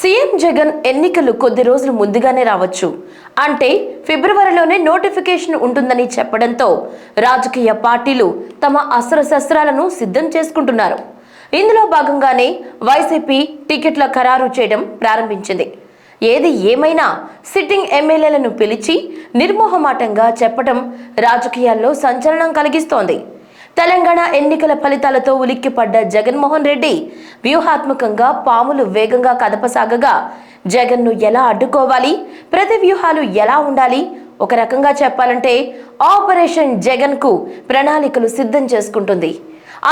CM Jagan ఎన్నికలు కొద్ది రోజులు ముందుగానే రావచ్చు. అంటే ఫిబ్రవరిలోనే నోటిఫికేషన్ ఉంటుందని చెప్పడంతో రాజకీయ పార్టీలు తమ అస్త్రశస్త్రాలను సిద్ధం చేసుకుంటున్నారు. ఇందులో భాగంగానే వైసీపీ టికెట్ల ఖరారు చేయడం ప్రారంభించింది. ఏది ఏమైనా సిట్టింగ్ ఎమ్మెల్యేలను పిలిచి నిర్మోహమాటంగా చెప్పడం రాజకీయాల్లో సంచలనం కలిగిస్తోంది. తెలంగాణ ఎన్నికల ఫలితాలతో ఉలిక్కిపడ్డ జగన్మోహన్ రెడ్డి వ్యూహాత్మకంగా పాములు వేగంగా కదపసాగగా జగన్ను ఎలా అడ్డుకోవాలి ప్రతి వ్యూహాలు ఎలా ఉండాలి ఒక రకంగా చెప్పాలంటే ఆపరేషన్ జగన్కు ప్రణాళికలు సిద్ధం చేసుకుంటుంది.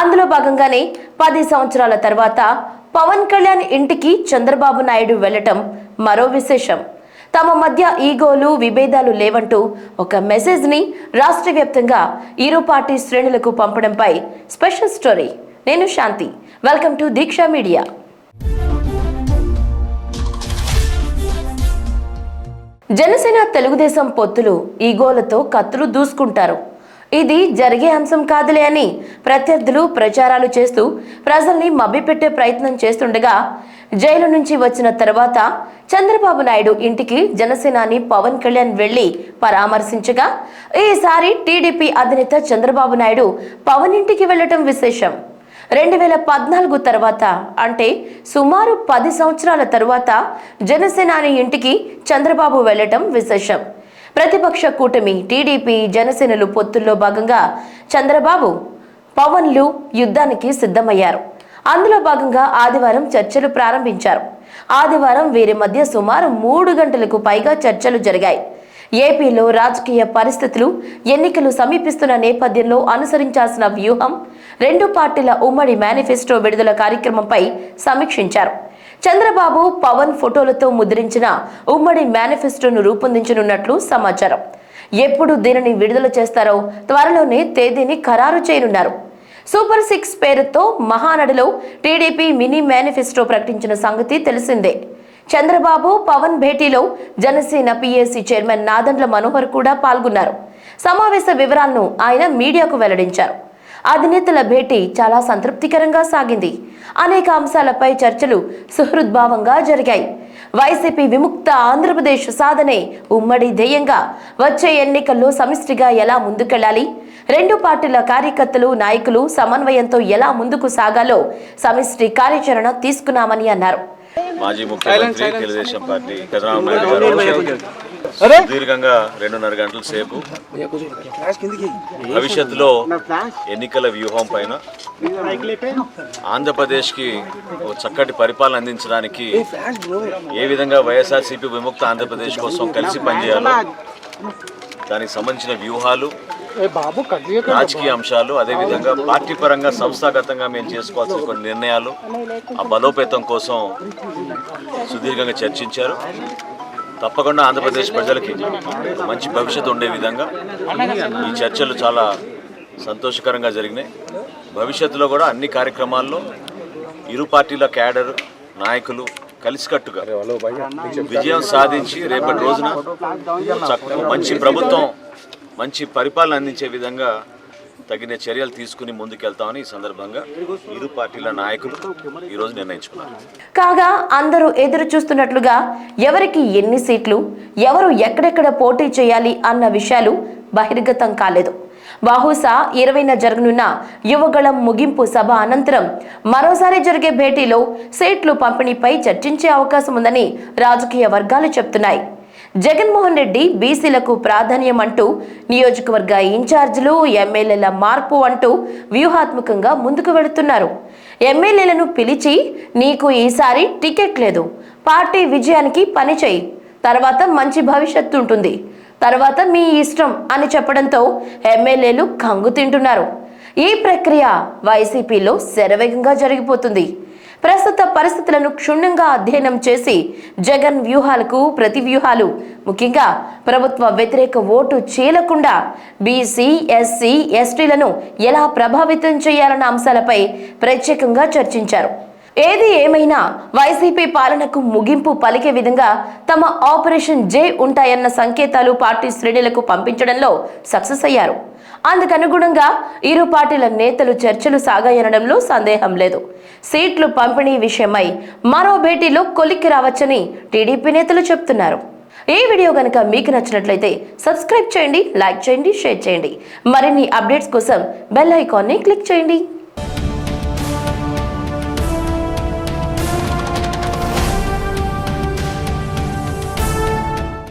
అందులో భాగంగానే పది సంవత్సరాల తర్వాత పవన్ కళ్యాణ్ ఇంటికి చంద్రబాబు నాయుడు వెళ్ళటం మరో విశేషం. తమ మధ్య ఈగోలు విభేదాలు లేవంటూ ఒక మెసేజ్ని రాష్ట్ర వ్యాప్తంగా ఇరు పార్టీ శ్రేణులకు పంపడంపై స్పెషల్ స్టోరీ. నేను Shanti. Welcome to Deeksha media. Janasena Telugu Desam పొత్తులు ఈగోలతో కత్తులు దూసుకుంటారు. ఇది జరిగే అంశం కాదులే అని ప్రత్యర్థులు ప్రచారాలు చేస్తూ ప్రజల్ని మభ్యపెట్టే ప్రయత్నం చేస్తుండగా జైలు నుంచి వచ్చిన తర్వాత చంద్రబాబు నాయుడు ఇంటికి జనసేనాని పవన్ కళ్యాణ్ వెళ్ళి పరామర్శించగా ఈసారి టీడీపీ అధినేత చంద్రబాబు నాయుడు పవన్ ఇంటికి వెళ్ళటం విశేషం. రెండు వేల పద్నాలుగు తర్వాత అంటే సుమారు పది సంవత్సరాల తరువాత జనసేనాని ఇంటికి చంద్రబాబు వెళ్ళటం విశేషం. ప్రతిపక్ష కూటమి టీడీపీ జనసేనలు పొత్తుల్లో భాగంగా చంద్రబాబు పవన్లు యుద్ధానికి సిద్ధమయ్యారు. అందులో భాగంగా ఆదివారం చర్చలు ప్రారంభించారు. ఆదివారం వీరి మధ్య సుమారు మూడు గంటలకు పైగా చర్చలు జరిగాయి. ఏపీలో రాజకీయ పరిస్థితులు ఎన్నికలు సమీపిస్తున్న నేపథ్యంలో అనుసరించాల్సిన వ్యూహం రెండు పార్టీల ఉమ్మడి మేనిఫెస్టో విడుదల కార్యక్రమంపై సమీక్షించారు. చంద్రబాబు పవన్ ఫోటోలతో ముద్రించిన ఉమ్మడి మేనిఫెస్టోను రూపొందించనున్నట్లు సమాచారం. ఎప్పుడు దీనిని విడుదల చేస్తారో త్వరలోనే తేదీని ఖరారు చేయనున్నారు. సూపర్ సిక్స్ పేరుతో మహానడిలో టీడీపీ మినీ మేనిఫెస్టో ప్రకటించిన సంగతి తెలిసిందే. చంద్రబాబు పవన్ భేటీలో జనసేన పిఎస్సి చైర్మన్ నాదండ్ల మనోహర్ కూడా పాల్గొన్నారు. సమావేశ వివరాలను ఆయన మీడియాకు వెల్లడించారు. అధినేతల భేటీ చాలా సంతృప్తికరంగా సాగింది. అనేక అంశాలపై చర్చలు సుహృద్భావంగా జరిగాయి. వైసీపీ విముక్త ఆంధ్రప్రదేశ్ సాధనే ఉమ్మడి ధ్యేయంగా వచ్చే ఎన్నికల్లో సమిష్టిగా ఎలా ముందుకెళ్ళాలి రెండు పార్టీల కార్యకర్తలు నాయకులు సమన్వయంతో ఎలా ముందుకు సాగాలో సమిష్టి కార్యాచరణ తీసుకున్నామని అన్నారు. మాజీ ముఖ్యమంత్రి తెలుగుదేశం పార్టీ చంద్రబాబు నాయుడు గారు సుదీర్ఘంగా రెండున్నర గంటల సేపు భవిష్యత్తులో ఎన్నికల వ్యూహం పైన ఆంధ్రప్రదేశ్కి ఒక చక్కటి పరిపాలన అందించడానికి ఏ విధంగా వైఎస్ఆర్సీపీ విముక్త ఆంధ్రప్రదేశ్ కోసం కలిసి పనిచేయాలో దానికి సంబంధించిన వ్యూహాలు రాజకీయ అంశాలు అదేవిధంగా పార్టీ పరంగా సంస్థాగతంగా మేము చేసుకోవాల్సిన కొన్ని నిర్ణయాలు ఆ బలోపేతం కోసం సుదీర్ఘంగా చర్చించారు. తప్పకుండా ఆంధ్రప్రదేశ్ ప్రజలకి మంచి భవిష్యత్తు ఉండే విధంగా ఈ చర్చలు చాలా సంతోషకరంగా జరిగినాయి. భవిష్యత్తులో కూడా అన్ని కార్యక్రమాల్లో ఇరు పార్టీల క్యాడర్ నాయకులు కలిసికట్టుగా విజయం సాధించి రేపటి రోజున మంచి ప్రభుత్వం మంచి పరిపాలన అందించే విధంగా తగిన చర్యలు తీసుకుని ముందుకెళ్తామని ఈ సందర్భంగా ఇరు పార్టీల నాయకులు ఈరోజు నిర్ణయించుకున్నారు. కాగా అందరూ ఎదురు చూస్తున్నట్లుగా ఎవరికి ఎన్ని సీట్లు ఎవరు ఎక్కడెక్కడ పోటీ చేయాలి అన్న విషయాలు బహిర్గతం కాలేదు. బహుశా ఇరవైన జరగనున్న యువగళం ముగింపు సభ అనంతరం మరోసారి జరిగే భేటీలో సీట్లు పంపిణీపై చర్చించే అవకాశం ఉందని రాజకీయ వర్గాలు చెప్తున్నాయి. జగన్మోహన్ రెడ్డి బీసీలకు ప్రాధాన్యం అంటూ నియోజకవర్గ ఇన్ఛార్జీలు ఎమ్మెల్యేల మార్పు అంటూ వ్యూహాత్మకంగా ముందుకు వెళుతున్నారు. ఎమ్మెల్యేలను పిలిచి నీకు ఈసారి టికెట్ లేదు. పార్టీ విజయానికి పని చేయి తర్వాత మంచి భవిష్యత్తు ఉంటుంది. తర్వాత మీ ఇష్టం అని చెప్పడంతో ఎమ్మెల్యేలు కంగు తింటున్నారు. ఈ ప్రక్రియ వైసీపీలో శరవేగంగా జరిగిపోతుంది. ప్రస్తుత పరిస్థితులను క్షుణ్ణంగా అధ్యయనం చేసి జగన్ వ్యూహాలకు ప్రతి వ్యూహాలు ముఖ్యంగా ప్రభుత్వ వ్యతిరేక ఓటు చీలకుండా బీసీ ఎస్సీ ఎస్టీలను ఎలా ప్రభావితం చేయాలన్న అంశాలపై ప్రత్యేకంగా చర్చించారు. ఏది ఏమైనా వైసీపీ పాలనకు ముగింపు పలికే విధంగా తమ ఆపరేషన్ జే ఉంటాయన్న సంకేతాలు పార్టీ శ్రేణులకు పంపించడంలో సక్సెస్ అయ్యారు. అందుకనుగుణంగా ఇరు పార్టీల నేతలు చర్చలు సాగాయనడంలో సందేహం లేదు. సీట్లు పంపిణీ విషయమై మరో భేటీలో కొలిక్కి రావచ్చని టీడీపీ నేతలు చెప్తున్నారు. ఈ వీడియో కనుక మీకు నచ్చినట్లయితే సబ్స్క్రైబ్ చేయండి లైక్ చేయండి షేర్ చేయండి. మరిన్ని అప్డేట్స్ కోసం బెల్ ఐకాన్ని క్లిక్ చేయండి.